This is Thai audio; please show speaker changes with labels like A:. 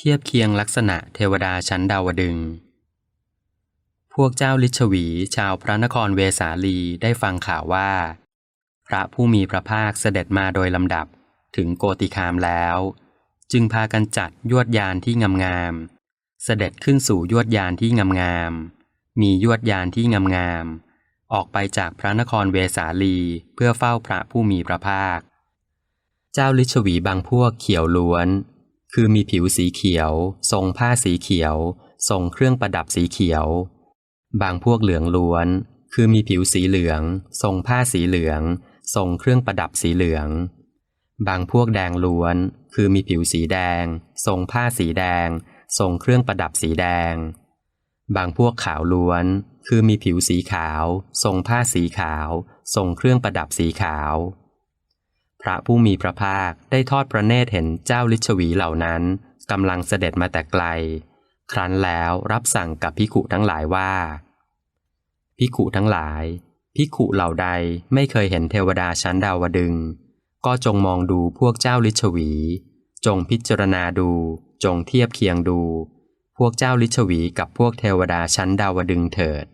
A: เทียบเคียงลักษณะเทวดาชั้นดาวดึง พวกเจ้าลิชวีชาวพระนครเวสาลีได้ฟังข่าวว่า พระผู้มีพระภาคเสด็จมาโดยลำดับถึงโกติคามแล้ว จึงพากันจัดยวดยานที่งามๆเสด็จขึ้นสู่ยวดยานที่งามๆมียวดยานที่งามๆออกไปจากพระนครเวสาลีเพื่อเฝ้าพระผู้มีพระภาค เจ้าลิชวีบางพวกเขียวล้วน คือมีผิวสีเขียว ทรงผ้าสีเขียว ทรงเครื่องประดับสีเขียว บางพวกเหลืองล้วน คือมีผิวสีเหลือง ทรงผ้าสีเหลือง ทรงเครื่องประดับสีเหลือง บางพวกแดงล้วน คือมีผิวสีแดง ทรงผ้าสีแดง ทรงเครื่องประดับสีแดง บางพวกขาวล้วน คือมีผิวสีขาว ทรงผ้าสีขาว ทรงเครื่องประดับสีขาว พระผู้มีพระภาคได้ทอดพระเนตรเห็นเจ้าลิชวีเหล่านั้นกำลังเสด็จมาแต่ไกล ครั้นแล้วรับสั่งกับพิขุทั้งหลายว่า พิขุทั้งหลาย พิขุเหล่าใดไม่เคยเห็นเทวดาชั้นดาวดึง ก็จงมองดูพวกเจ้าลิชวี จงพิจารณาดู จงเทียบเคียงดู พวกเจ้าลิชวีกับพวกเทวดาชั้นดาวดึงเถิด